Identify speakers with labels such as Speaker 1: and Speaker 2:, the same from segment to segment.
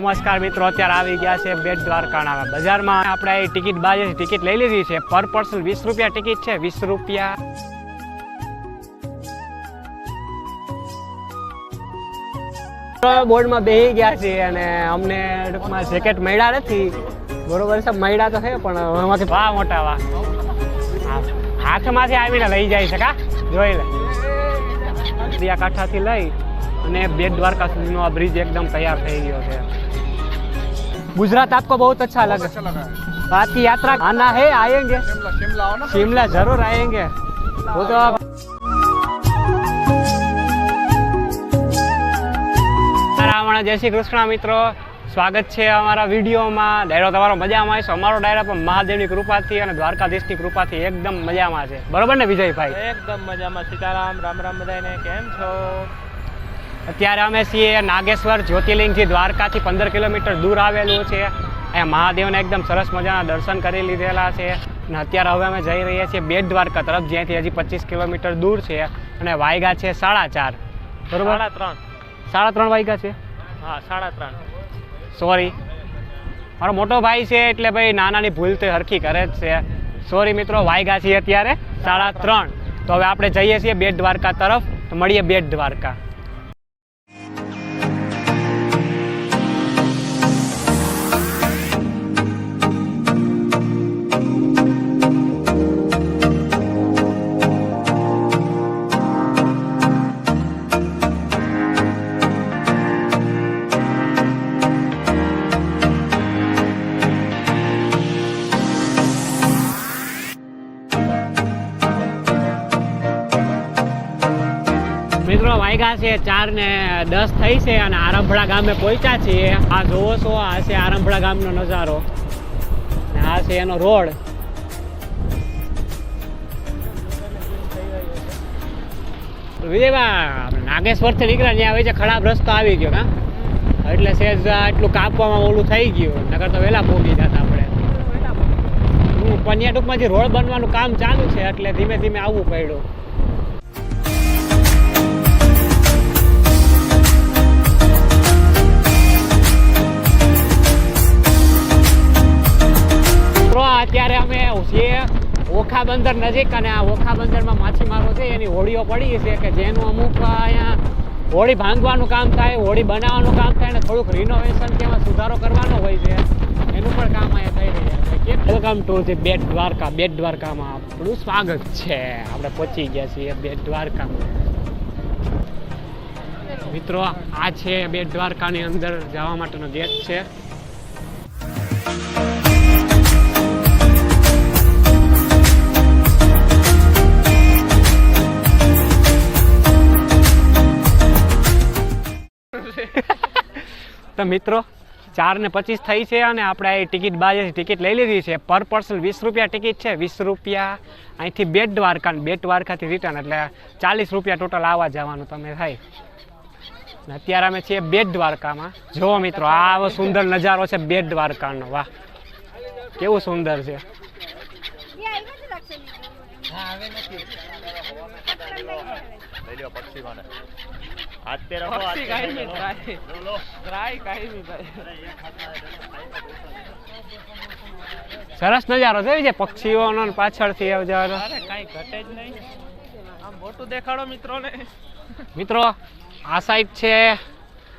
Speaker 1: નમસ્કાર મિત્રો, અત્યારે આવી ગયા છે બેટ દ્વારકાના બજારમાં. આપણે એ ટિકિટ બાજે ટિકિટ લઈ લીધી છે. પર પર્સન વીસ રૂપિયા ટિકિટ છે, વીસ રૂપિયા. બોર્ડમાં બેસી ગયા છે અને અમને ટૂંકમાં જેકેટ મળ્યા નથી. બરોબર છે, મળ્યા તો છે, પણ એમાંથી વાહ મોટા વાહ હાથમાંથી આવીને લઈ જાય છે, કા? જોઈ લે. દરિયાકાંઠાથી લઈ અને બેટ દ્વારકા સુધીનો આ બ્રિજ એકદમ તૈયાર થઈ ગયો છે. गुजरात आपको बहुत अच्छा लगा
Speaker 2: अच्छा लगा है
Speaker 1: बात की यात्रा आना है आएंगे
Speaker 2: शिमला शिमला आओ ना
Speaker 1: शिमला जरूर आएंगे वो तो आप રાવણ જય શ્રી કૃષ્ણ મિત્રો સ્વાગત છે અમારા વિડીયોમાં ડાયરો તમારો મજામાં છે અમારો ડાયરો પણ મહાદેવની કૃપાથી અને દ્વારકાધીશની કૃપાથી એકદમ મજામાં છે બરોબર ને વિજયભાઈ
Speaker 3: એકદમ મજામાં સીતારામ રામ રામ બધાને કેમ છો
Speaker 1: અત્યારે અમે છીએ નાગેશ્વર જ્યોતિર્લિંગજી દ્વારકાથી પંદર કિલોમીટર દૂર આવેલું છે. અહીંયા મહાદેવને એકદમ સરસ મજાના દર્શન કરી લીધેલા છે. અને અત્યારે હવે અમે જઈ રહ્યા છીએ બેટ દ્વારકા તરફ જ્યાંથી હજી પચીસ કિલોમીટર દૂર છે. અને વાયગા છે સાડા ચાર. બરોબર?
Speaker 3: સાડા ત્રણ.
Speaker 1: સાડા ત્રણ વાયગા છે?
Speaker 3: હા સાડા ત્રણ.
Speaker 1: સોરી મારો મોટો ભાઈ છે એટલે ભાઈ નાનાની ભૂલ તો હરખી કરે જ છે. સોરી મિત્રો વાયગા છીએ અત્યારે સાડા ત્રણ. તો હવે આપણે જઈએ છીએ બેટ દ્વારકા તરફ. તો મળીએ બેટ દ્વારકા. વાગ્યા છે ચાર ને દસ થઈ છે અને આરંભડા ગામે પહોંચ્યા છીએ. આ જોવો છો આ છે આરંભડા ગામનો નજારો. આ છે એનો રોડ. આપણે નાગેશ્વરથી નીકળ્યા ત્યાં હવે છે ખરાબ રસ્તો આવી ગયો હા? એટલે સેજ એટલું કાપવામાં ઓલું થઈ ગયું. નગર તો વહેલા પહોંચી જતા આપણે. હું પન્યા ટૂંકમાંથી રોડ બનવાનું કામ ચાલુ છે એટલે ધીમે ધીમે આવવું પડ્યું. મિત્રો અત્યારે અમે છીએ ઓખા બંદર નજીક અને આ ઓખા બંદરમાં માછીમારો છે, એની હોડીઓ પડી છે કે જેનું અમુક અહીંયા હોળી ભાંગવાનું કામ થાય હોળી બનાવવાનું કામ થાય અને થોડુંક રિનોવેશન એમાં સુધારો કરવાનો હોય છે. એનું પણ કામ અહીંયા થઈ રહ્યા છે. Welcome to the Bet Dwarka Bet દ્વારકામાં આપણું સ્વાગત છે. આપણે પહોંચી ગયા છીએ બેટ દ્વારકામાં મિત્રો, આ છે બેટ દ્વારકાની અંદર જવા માટેનો ગેટ છે. તો મિત્રો ચાર ને પચીસ થઈ છે અને આપણે અહીં ટિકિટ બાજુ ટિકિટ લઈ લીધી છે. પર પર્સન વીસ રૂપિયા ટિકિટ છે. વીસ રૂપિયા અહીંથી બેટ દ્વારકા બેટ દ્વારકાથી રિટર્ન એટલે ચાલીસ રૂપિયા ટોટલ આવવા જવાનું તમે થાય. અત્યારે અમે છીએ બેટ દ્વારકામાં. જુઓ મિત્રો આવો સુંદર નજારો છે બેટ દ્વારકાનો. વાહ કેવું સુંદર છે.
Speaker 2: લઈ લ્યો પે રખો
Speaker 3: હાથ કાંઈ નહીં. ટ્રાય ટ્રાય કાંઈ નહીં ભાઈ
Speaker 1: સરસ નજારો છે જે પક્ષીઓનો પાછળથી આવજાનો
Speaker 3: અરે કાઈ ઘટે જ નહીં. આમ મોટું દેખાડો મિત્રોને.
Speaker 1: મિત્રો આ સાઈડ છે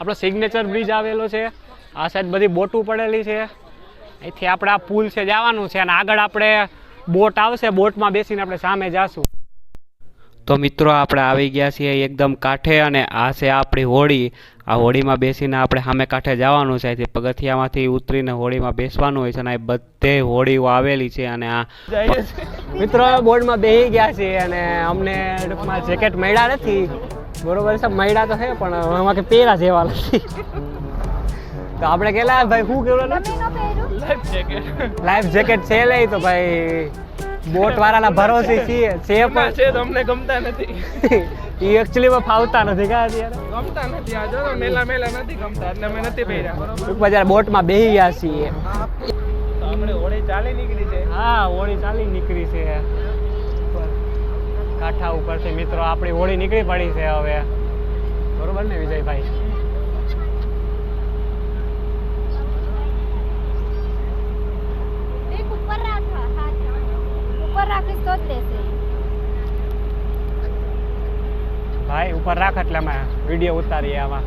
Speaker 1: આપણો સિગ્નેચર બ્રિજ આવેલો છે. આ સાઈડ બધી બોટું પડેલી છે. અહીંથી આપણે આ પુલ છે જવાનું છે અને આગળ આપણે બોટ આવશે બોટમાં બેસીને આપણે સામે જાશું. તો મિત્રો આપણે આવી ગયા છીએ એકદમ કાંઠે અને આ છે આપણી હોડી આ હોડીમાં બેસીને આપણે સામે કાંઠે જવાનું છે. અહીંથી પગથિયામાંથી ઉતરીને હોળીમાં બેસવાનું હોય છે અને બધે હોડીઓ આવેલી છે અને આ મિત્રો બોર્ડમાં બેસી ગયા છીએ અને અમને ટૂંકમાં જેકેટ મળ્યા નથી. બરોબર છે મળ્યા તો છે પણ એમાં કે પહેરા જેવા નથી. તો આપણે કેલા ભાઈ શું કેવું
Speaker 3: લાઈફ જેકેટ.
Speaker 1: લાઈફ જેકેટ છે લઈ તો ભાઈ. બોટ વાળાના ભરોસે છીએ છે પણ.
Speaker 3: છે તમને ગમતા નથી.
Speaker 1: એ એકચ્યુઅલીમાં ફાવતા નથી કા અત્યારે?
Speaker 3: ગમતા નથી આ જો મેલા મેલા નથી ગમતા એટલે અમે નથી પહેર્યા બરોબર?
Speaker 1: બજાર બોટમાં બેહી ગયા છીએ.
Speaker 3: આપણે હોળી ચાલી નીકળી છે.
Speaker 1: હા હોળી ચાલી નીકળી છે. કાંઠા ઉપરથી મિત્રો આપણી હોળી નીકળી પડી છે હવે. બરોબર ને વિજયભાઈ?
Speaker 4: તો જ લેશે.
Speaker 1: ભાઈ, ઉપર રાખ એટલે અમે વીડિયો ઉતારીએ આમાં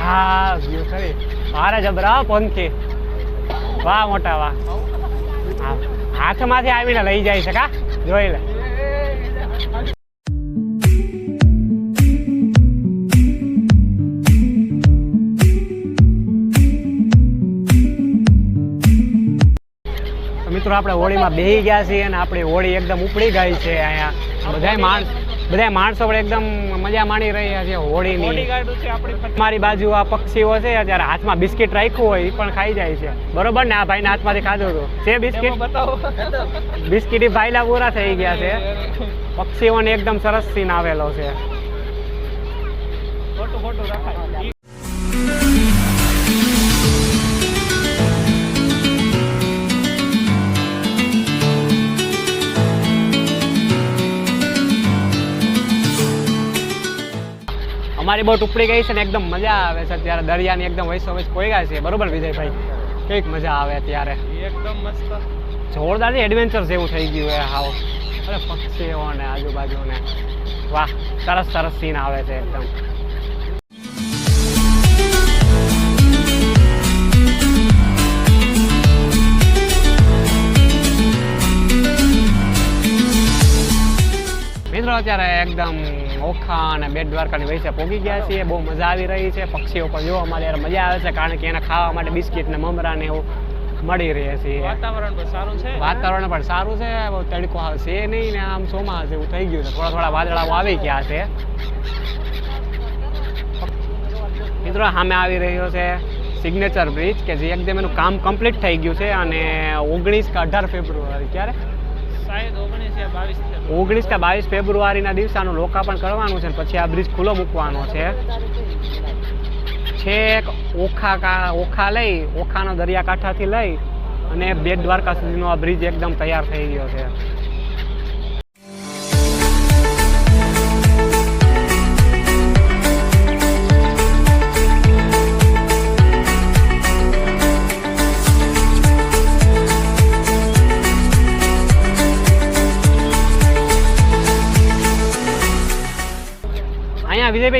Speaker 1: હા વ્યૂ ખરી. મારે જબરા પંખી. વાહ, મોટા વાહ. હાથમાંથી આવીને લઈ જાય છે કા? જોઈ લે. મિત્રો આપણે હોળીમાં બેહી ગયા છીએ અને આપણી હોળી એકદમ ઉપડી ગઈ છે અહીંયા. બધા માણસ બધાય માણસો પણ એકદમ મજા માણી રહ્યા છે હોળીની. મારી બાજુ આ પક્ષીઓ છે અત્યારે હાથમાં બિસ્કિટ રાખ્યું હોય એ પણ ખાઈ જાય છે. બરોબર ને? આ ભાઈના હાથમાંથી ખાધું હતું. છે બિસ્કિટ? બિસ્કિટ ઈ ભાઈલા પૂરા થઈ ગયા છે. પક્ષીઓને એકદમ સરસ સીન આવેલો છે. અમારી બોટ ઉપડી ગઈ છે ને એકદમ મજા આવે છે અત્યારે. દરિયાની એકદમ વૈસો વૈસ કોઈ ગયા છે. બરોબર વિજયભાઈ? કંઈક મજા આવે અત્યારે?
Speaker 3: એકદમ મસ્ત.
Speaker 1: જોરદાર એડવેન્ચર જેવું થઈ ગયું હે હાવ. અરે પક્ષીઓ ને આજુબાજુ ને વાહ સરસ સરસ સીન આવે છે એકદમ. મિત્રો અત્યારે એકદમ ઓખા અને બેટ દ્વારકાની વૈસે પોગી ગયા છીએ. બહુ મજા આવી રહી છે. પક્ષીઓ પણ જોવા અમારે યાર મજા આવે છે કારણ કે એને ખાવા માટે બિસ્કિટ ને મમરા ને એવું મળી રહે છે.
Speaker 3: વાતાવરણ પણ સારું છે
Speaker 1: વાતાવરણ પણ સારું છે. બહુ તડકો આવશે નહીં ને આમ ચોમાસ એવું થઈ ગયું છે. થોડા થોડા વાદળાઓ આવી ગયા છે. મિત્રો સામે આવી રહ્યો છે સિગ્નેચર બ્રિજ કે જે એકદમ એનું કામ કમ્પ્લીટ થઈ ગયું છે અને ઓગણીસ કે અઢાર ફેબ્રુઆરી ક્યારે?
Speaker 3: ઓગણીસ
Speaker 1: કે બાવીસ ફેબ્રુઆરીના દિવસે આનું લોકાર્પણ કરવાનું છે પછી આ બ્રિજ ખુલ્લો મૂકવાનો છે. છેક ઓખા ઓખા લઈ, ઓખાનો દરિયાકાંઠાથી લઈ અને બેટ દ્વારકા સુધીનો આ બ્રિજ એકદમ તૈયાર થઈ ગયો છે.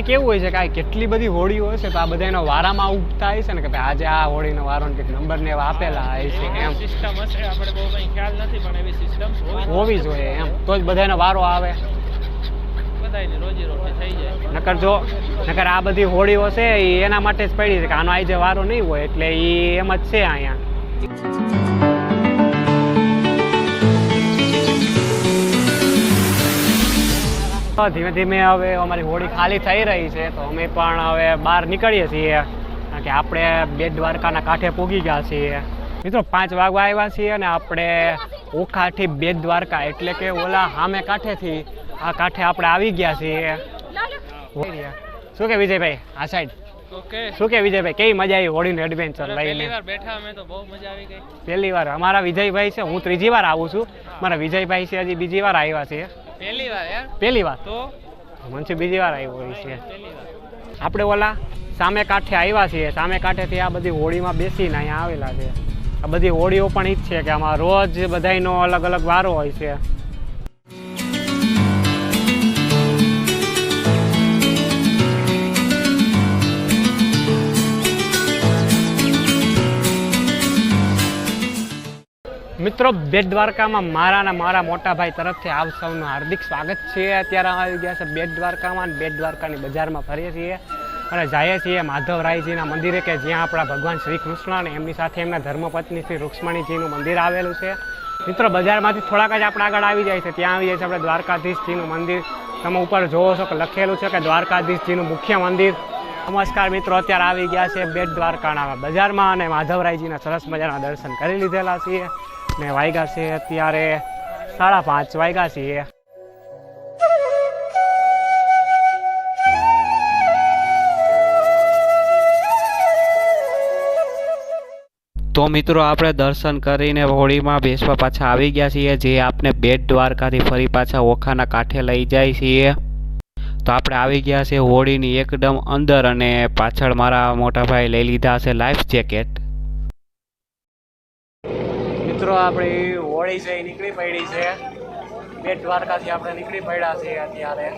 Speaker 1: અહીંયા કેવું હોય છે કે આ કેટલી બધી હોળીઓ હોય છે તો આ બધા એનો વારામાં ઉગતા હોય છે ને કે ભાઈ આજે આ હોળીનો વારો ને કંઈક નંબર ને એવા આપેલા હોય છે એમ
Speaker 3: સિસ્ટમ હશે આપણે બહુ કંઈ ખ્યાલ નથી પણ એવી સિસ્ટમ
Speaker 1: હોવી જોઈએ એમ. તો જ બધાનો વારો આવે. નકર જો નકર આ બધી હોળીઓ છે એના માટે જ પડી છે કે આનો આજે વારો નહીં હોય એટલે એ એમ જ છે અહીંયા. ધીમે ધીમે હવે અમારી હોળી ખાલી થઈ રહી છે તો અમે પણ હવે બહાર નીકળીએ છીએ. કારણ કે આપણે બે દ્વારકાના કાંઠે પૂગી ગયા છીએ. મિત્રો પાંચ વાગવા આવ્યા છીએ અને આપણે ઓખાથી બે દ્વારકા એટલે કે ઓલા સામે કાંઠેથી આ કાંઠે આપણે આવી ગયા છીએ. શું કે વિજયભાઈ આ સાઈડ શું કે વિજયભાઈ કેવી મજા આવી હોળીનું એડવેન્ચર લઈને?
Speaker 3: બેઠા અમે તો બહુ મજા આવી ગઈ.
Speaker 1: પહેલી વાર. અમારા વિજયભાઈ છે હું ત્રીજી વાર આવું છું. મારા વિજયભાઈ છે હજી બીજી વાર આવ્યા છે
Speaker 3: પહેલી વાર યાર.
Speaker 1: પહેલી વાર?
Speaker 3: તો?
Speaker 1: મને બીજી વાર આવ્યો હોય છે. આપણે ઓલા સામે કાંઠે આવ્યા છીએ. સામે કાંઠેથી આ બધી હોળીમાં બેસીને અહીંયા આવેલા છે. આ બધી હોળીઓ પણ ઈ જ છે કે આમાં રોજ બધાયનો અલગ અલગ વારો હોય છે. મિત્રો, બેટ દ્વારકામાં મારા અને મારા મોટા ભાઈ તરફથી આપ સૌનું હાર્દિક સ્વાગત છે. અત્યારે આવી ગયા છે બેટ દ્વારકામાં અને બેટ દ્વારકાની બજારમાં ફરીએ છીએ અને જઈએ છીએ માધવરાયજીના મંદિરે કે જ્યાં આપણા ભગવાન શ્રી કૃષ્ણ અને એમની સાથે એમના ધર્મપત્ની શ્રી રૂક્ષ્મણીજીનું મંદિર આવેલું છે. મિત્રો, બજારમાંથી થોડાક જ આપણે આગળ આવી જાય છે. ત્યાં આવી જાય છે આપણે દ્વારકાધીશજીનું મંદિર. તમે ઉપર જોવો છો કે લખેલું છે કે દ્વારકાધીશજીનું મુખ્ય મંદિર. નમસ્કાર મિત્રો, અત્યારે આવી ગયા છે બેટ દ્વારકાના બજારમાં અને માધવરાયજીના સરસ મજાના દર્શન કરી લીધેલા છીએ. ને વાગ્યા છે અત્યારે સાડા પાંચ વાગ્યા છીએ તો મિત્રો, આપણે દર્શન કરીને હોળીમાં બેસવા પાછા આવી ગયા છીએ, જે આપણે બેટ દ્વારકાથી ફરી પાછા ઓખાના કાંઠે લઈ જાય છીએ. તો આપણે આવી ગયા છે હોળીની એકદમ અંદર અને પાછળ મારા મોટા ભાઈ લઈ લીધા છે લાઈફ જેકેટ મિત્રો, આપણી હોળી છે એ નીકળી પડી છે બેટ દ્વારકાથી આપણે નીકળી પડ્યા છીએ અત્યારે.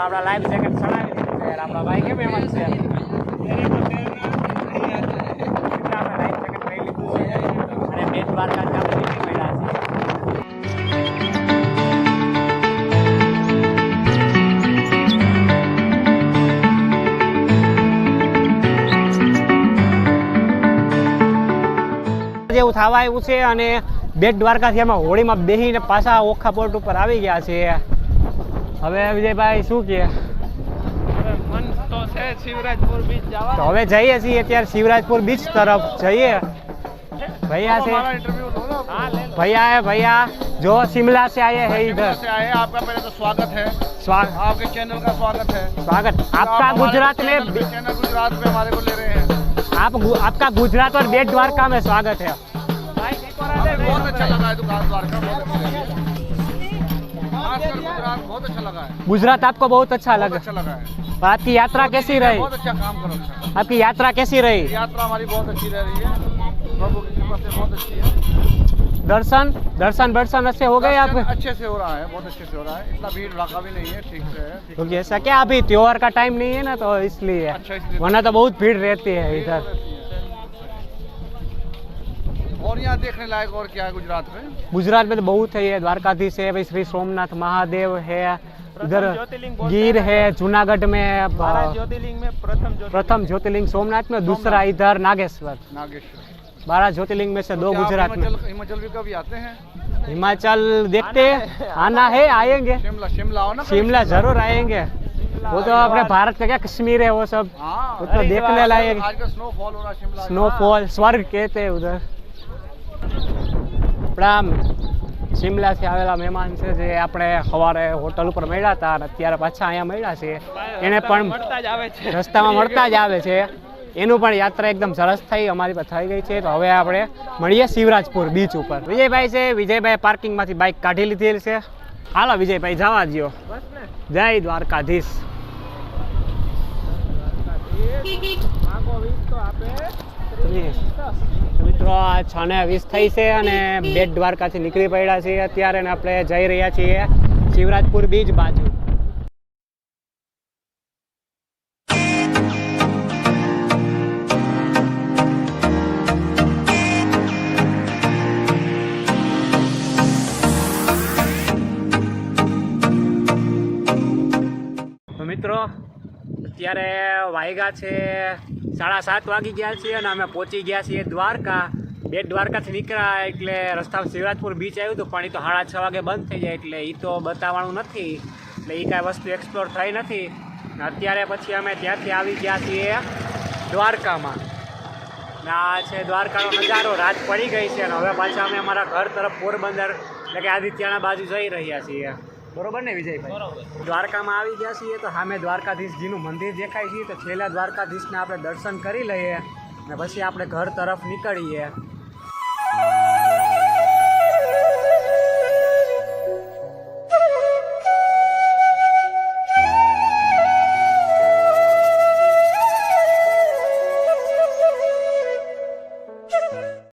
Speaker 1: આપણા લાઈફ જેકેટ ચડાવી દીધું આપણા ભાઈ કેમ એમ છે. આપણે લાઈફ જેકેટ લઈ લીધું છે? અને બે દ્વારકાથી જેવું થવા આવ્યું છે અને બેટ દ્વારકાથી અમે હોળીમાં બેસીને પાછા ઓખા પોર્ટ ઉપર આવી ગયા છે હવે વિજયભાઈ શું કહે
Speaker 3: હવે મન તો છે શિવરાજપુર બીચ
Speaker 1: તો
Speaker 3: જવા
Speaker 1: હવે જઈએ છીએ અત્યારે શિવરાજપુર બીચ તરફ જઈએ भैया से
Speaker 2: इंटरव्यू लो ना
Speaker 3: હા લે લો.
Speaker 1: भैया है भैया जो शिमला से आए हैं इधर
Speaker 2: से आए आपका पहले तो स्वागत है
Speaker 1: स्वागत
Speaker 2: आपके चैनल का स्वागत है
Speaker 1: स्वागत आपका
Speaker 2: आप हमारे
Speaker 1: गुजरात में
Speaker 2: चैनल पे- चैनल गुजरात में हमारे को ले रहे हैं
Speaker 1: आप गु- आपका गुजरात और बेट द्वारका में स्वागत है
Speaker 2: बहुत अच्छा लगा है दुकान द्वारका बहुत अच्छी गुजरात बहुत अच्छा लगा है।
Speaker 1: गुजरात आपको बहुत अच्छा लगा।
Speaker 2: अच्छा लगा है।
Speaker 1: आपकी यात्रा कैसी रही?
Speaker 2: बहुत अच्छा काम करो अच्छा।
Speaker 1: आपकी यात्रा कैसी रही?
Speaker 2: यात्रा हमारी बहुत अच्छी रह रही है। प्रभु की कृपा से बहुत अच्छी है।
Speaker 1: दर्शन दर्शन दर्शन अच्छे हो गए आप?
Speaker 2: अच्छे से हो रहा है बहुत अच्छे से हो रहा है। इतना भीड़ भड़का भी नहीं है ठीक से है
Speaker 1: क्योंकि ऐसा क्या अभी त्योहार का टाइम नहीं है ना तो इसलिए।
Speaker 2: अच्छा
Speaker 1: वरना तो बहुत भीड़ रहती है इधर।
Speaker 2: और यहाँ देखने लायक और क्या है गुजरात में?
Speaker 1: गुजरात में तो बहुत है ये द्वारकाधीश है भाई श्री सोमनाथ महादेव है इधर गिर
Speaker 3: है
Speaker 1: जूनागढ़ में
Speaker 3: ज्योतिर्लिंग में प्रथम ज्योतिर्लिंग।
Speaker 1: प्रथम ज्योतिर्लिंग सोमनाथ में दूसरा इधर नागेश्वर।
Speaker 2: नागेश्वर।
Speaker 1: बारह ज्योतिर्लिंग में से दो गुजरात में।
Speaker 2: हिमाचल हिमाचल भी कभी आते हैं?
Speaker 1: हिमाचल देखते हैं आना है आएँगे।
Speaker 2: शिमला शिमला आओ ना
Speaker 1: शिमला ज़रूर आएँगे। वो तो अपने भारत का क्या कश्मीर है वो सब।
Speaker 2: हाँ।
Speaker 1: वो तो देखने लायक।
Speaker 2: स्नोफॉल हो रहा है शिमला।
Speaker 1: स्नोफॉल स्वर्ग कहते हैं उधर। આપણા શિમલાથી આવેલા મહેમાન છે જે આપણે સવારે હોટલ ઉપર મળ્યા હતા અને અત્યારે પાછા અહીંયા મળ્યા છે. એને પણ
Speaker 3: મળતા જ આવે છે.
Speaker 1: રસ્તામાં મળતા જ આવે છે. એનું પણ યાત્રા એકદમ સરસ થઈ અમારી પર થઈ ગઈ છે. તો હવે આપણે મળીએ શિવરાજપુર બીચ ઉપર. વિજયભાઈ છે વિજયભાઈ પાર્કિંગમાંથી બાઇક કાઢી લીધેલ છે. હાલો વિજયભાઈ જવા દો જય દ્વારકાધીશ.
Speaker 3: માંગો વીસ તો આપે.
Speaker 1: તો મિત્રો, આ છ ને વીસ થઈ છે અને બેટ દ્વારકાથી નીકળી પડ્યા છીએ અત્યારે આપણે જઈ રહ્યા છીએ શિવરાજપુર બીચ બાજુ. મિત્રો, અત્યારે વાયગા છે સાડા સાત વાગી ગયા છીએ અને અમે પહોંચી ગયા છીએ દ્વારકા. બેટ દ્વારકાથી નીકળ્યા એટલે રસ્તા શિવરાજપુર બીચ આવ્યું હતું, પણ એ તો સાડા છ વાગે બંધ થઈ જાય એટલે એ તો બતાવવાનું નથી. એટલે એ કાંઈ વસ્તુ એક્સપ્લોર થઈ નથી. અત્યારે પછી અમે ત્યાંથી આવી ગયા છીએ દ્વારકામાં. ને આ છે દ્વારકાનો નજારો, રાત પડી ગઈ છે અને હવે પાછા અમે અમારા ઘર તરફ પોરબંદર, એટલે કે આદિત્યના બાજુ જઈ રહ્યા છીએ. બરોબર ને વિજયભાઈ? દ્વારકામાં આવી ગયા છીએ તો સામે દ્વારકાધીશજીનું મંદિર દેખાય છે. તો છેલ્લા દ્વારકાધીશને આપણે દર્શન કરી લઈએ અને પછી આપણે ઘર તરફ નીકળીએ.